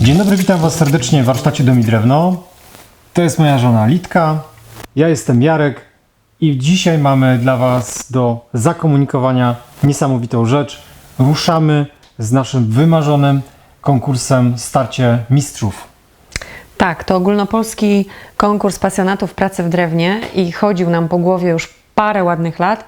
Dzień dobry, witam Was serdecznie w warsztacie Dom i Drewno. To jest moja żona Litka, ja jestem Jarek i dzisiaj mamy dla Was do zakomunikowania niesamowitą rzecz. Ruszamy z naszym wymarzonym konkursem Starcie Mistrzów. Tak, to ogólnopolski konkurs pasjonatów pracy w drewnie i chodził nam po głowie już parę ładnych lat.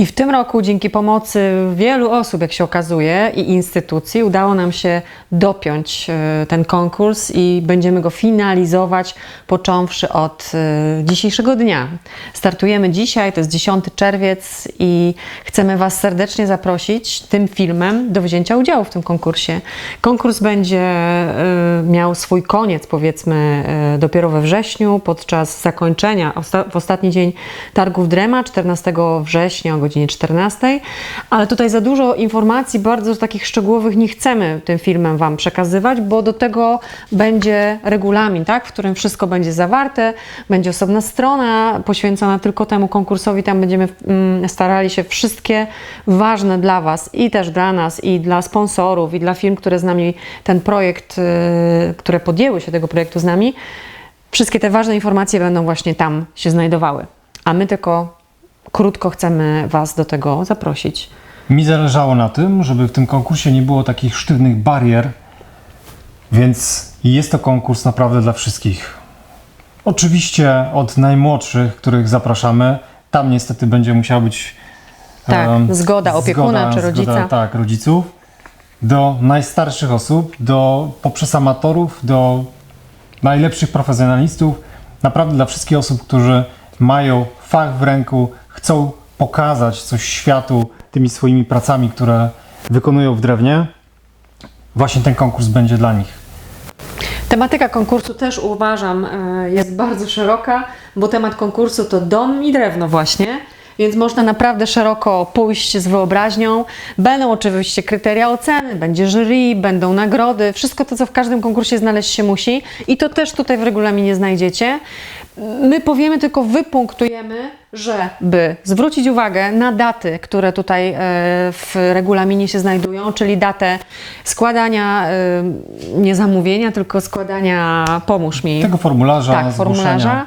I w tym roku, dzięki pomocy wielu osób, jak się okazuje, i instytucji, udało nam się dopiąć e, ten konkurs i będziemy go finalizować, począwszy od e, dzisiejszego dnia. Startujemy dzisiaj, to jest 10 czerwiec, i chcemy Was serdecznie zaprosić tym filmem do wzięcia udziału w tym konkursie. Konkurs będzie e, miał swój koniec, powiedzmy, dopiero we wrześniu, podczas zakończenia, w ostatni dzień targów Drema, 14 września o godzinie 14. Ale tutaj za dużo informacji, bardzo takich szczegółowych nie chcemy tym filmem Wam przekazywać, bo do tego będzie regulamin, tak, w którym wszystko będzie zawarte, będzie osobna strona poświęcona tylko temu konkursowi, tam będziemy mm, starali się wszystkie ważne dla Was i też dla nas, i dla sponsorów, i dla firm, które z nami ten projekt, y, które podjęły się tego projektu z nami, wszystkie te ważne informacje będą właśnie tam się znajdowały. A my tylko krótko chcemy Was do tego zaprosić. Mi zależało na tym, żeby w tym konkursie nie było takich sztywnych barier, więc jest to konkurs naprawdę dla wszystkich. Oczywiście od najmłodszych, których zapraszamy, tam niestety będzie musiała być Tak, em, zgoda opiekuna czy rodzica. tak, rodziców, do najstarszych osób, do poprzez amatorów, do najlepszych profesjonalistów, naprawdę dla wszystkich osób, którzy mają fach w ręku, chcą pokazać coś światu tymi swoimi pracami, które wykonują w drewnie. Właśnie ten konkurs będzie dla nich. Tematyka konkursu też uważam e, jest bardzo szeroka, bo temat konkursu to dom i drewno właśnie. Więc można naprawdę szeroko pójść z wyobraźnią. Będą oczywiście kryteria oceny, będzie jury, będą nagrody, wszystko to, co w każdym konkursie znaleźć się musi. I to też tutaj w regulaminie znajdziecie. My powiemy tylko, wypunktujemy, żeby zwrócić uwagę na daty, które tutaj e, w regulaminie się znajdują, czyli datę składania, e, nie zamówienia, tylko składania, pomóż mi. Tego formularza, Tak, formularza. zgłoszenia.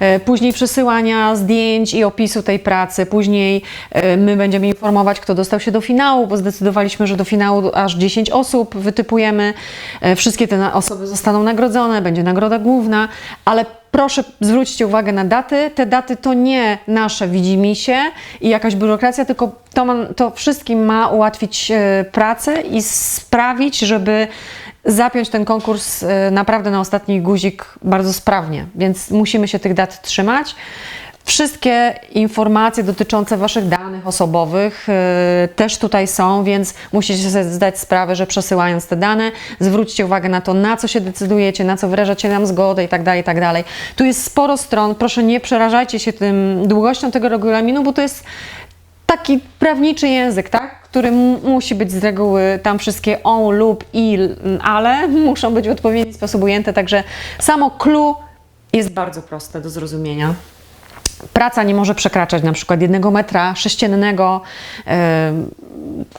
E, Później przesyłania zdjęć i opisu tej pracy. Później e, my będziemy informować, kto dostał się do finału, bo zdecydowaliśmy, że do finału aż 10 osób wytypujemy. E, Wszystkie te osoby zostaną nagrodzone, będzie nagroda główna, ale proszę zwróćcie uwagę na daty. Te daty to nie nasze widzimisię i jakaś biurokracja, tylko to, ma, to wszystkim ma ułatwić pracę i sprawić, żeby zapiąć ten konkurs y, naprawdę na ostatni guzik bardzo sprawnie, więc musimy się tych dat trzymać. Wszystkie informacje dotyczące Waszych danych osobowych y, też tutaj są, więc musicie sobie zdać sprawę, że przesyłając te dane, zwróćcie uwagę na to, na co się decydujecie, na co wyrażacie nam zgodę i tak tak dalej. Tu jest sporo stron, proszę nie przerażajcie się tym długością tego regulaminu, bo to jest taki prawniczy język, tak? Który musi być z reguły tam wszystkie on lub i, ale muszą być w odpowiedni sposób ujęte, także samo clue jest bardzo proste do zrozumienia. Praca nie może przekraczać na przykład jednego metra sześciennego.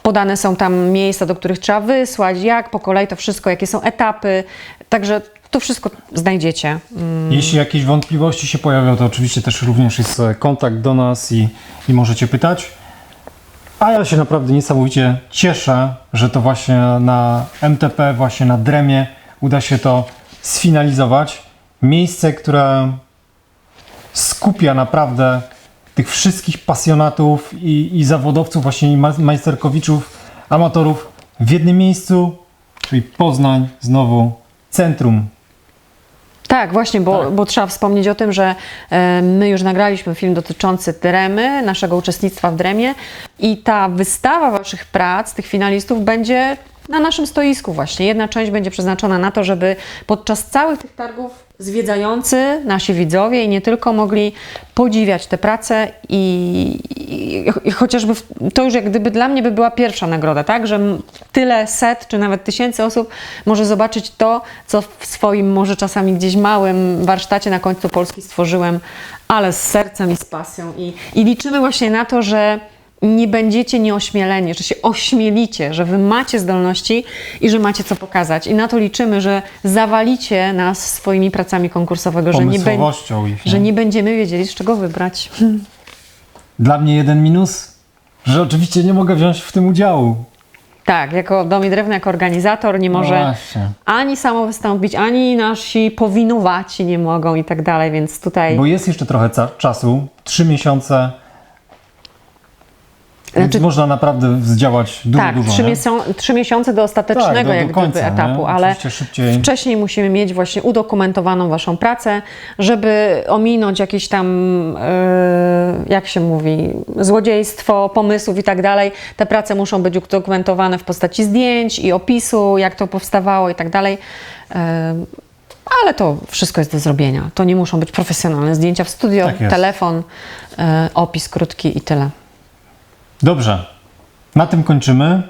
Podane są tam miejsca, do których trzeba wysłać, jak po kolei to wszystko, jakie są etapy. Także to wszystko znajdziecie. Mm, Jeśli jakieś wątpliwości się pojawią, to oczywiście też również jest e, kontakt do nas i, i możecie pytać. A ja się naprawdę niesamowicie cieszę, że to właśnie na MTP, właśnie na Dremie uda się to sfinalizować. Miejsce, które skupia naprawdę tych wszystkich pasjonatów i, i zawodowców, właśnie i ma- majsterkowiczów, amatorów w jednym miejscu, czyli Poznań, znowu centrum Tak, właśnie, bo, Tak. bo trzeba wspomnieć o tym, że e, my już nagraliśmy film dotyczący Dremy, naszego uczestnictwa w Dremie i ta wystawa Waszych prac, tych finalistów będzie na naszym stoisku właśnie. Jedna część będzie przeznaczona na to, żeby podczas całych tych targów zwiedzający, nasi widzowie i nie tylko mogli podziwiać te prace i, i, i chociażby w, to już jak gdyby dla mnie by była pierwsza nagroda, tak? Że tyle set czy nawet tysięcy osób może zobaczyć to, co w swoim może czasami gdzieś małym warsztacie na końcu Polski stworzyłem, ale z sercem i z pasją. I, i liczymy właśnie na to, że nie będziecie nieośmieleni, że się ośmielicie, że wy macie zdolności i że macie co pokazać. I na to liczymy, że zawalicie nas swoimi pracami konkursowego, że nie, Pomysłowością ich. że nie? nie będziemy wiedzieli, z czego wybrać. Dla mnie jeden minus, że oczywiście nie mogę wziąć w tym udziału. Tak, jako Dom i Drewno, jako organizator nie No może właśnie. ani samo wystąpić, ani nasi powinowaci nie mogą i tak dalej, więc tutaj... Bo jest jeszcze trochę ca- czasu, trzy miesiące, Znaczy- więc można naprawdę zdziałać dużo, tak, dużo. trzy, nie? miesią- trzy miesiące do ostatecznego Tak, do- do jak gdyby końca, nie? etapu, ale Oczywiście szybciej. wcześniej musimy mieć właśnie udokumentowaną Waszą pracę, żeby ominąć jakieś tam, e, jak się mówi, złodziejstwo, pomysłów i tak dalej. Te prace muszą być udokumentowane w postaci zdjęć i opisu, jak to powstawało i tak dalej. E, Ale to wszystko jest do zrobienia. To nie muszą być profesjonalne zdjęcia w studio, Tak telefon, e, opis krótki i tyle. Dobrze, na tym kończymy.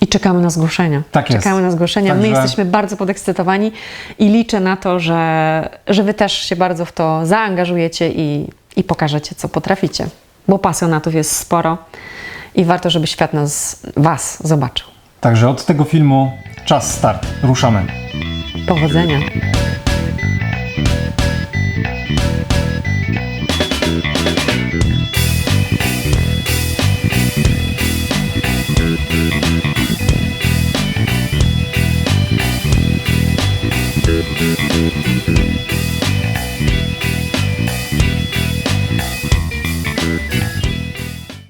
I czekamy na zgłoszenia. Tak jest. Czekamy na zgłoszenia. My Także- jesteśmy bardzo podekscytowani i liczę na to, że, że Wy też się bardzo w to zaangażujecie i, i pokażecie, co potraficie. Bo pasjonatów jest sporo i warto, żeby świat nas, Was zobaczył. Także od tego filmu czas start. Ruszamy. Powodzenia.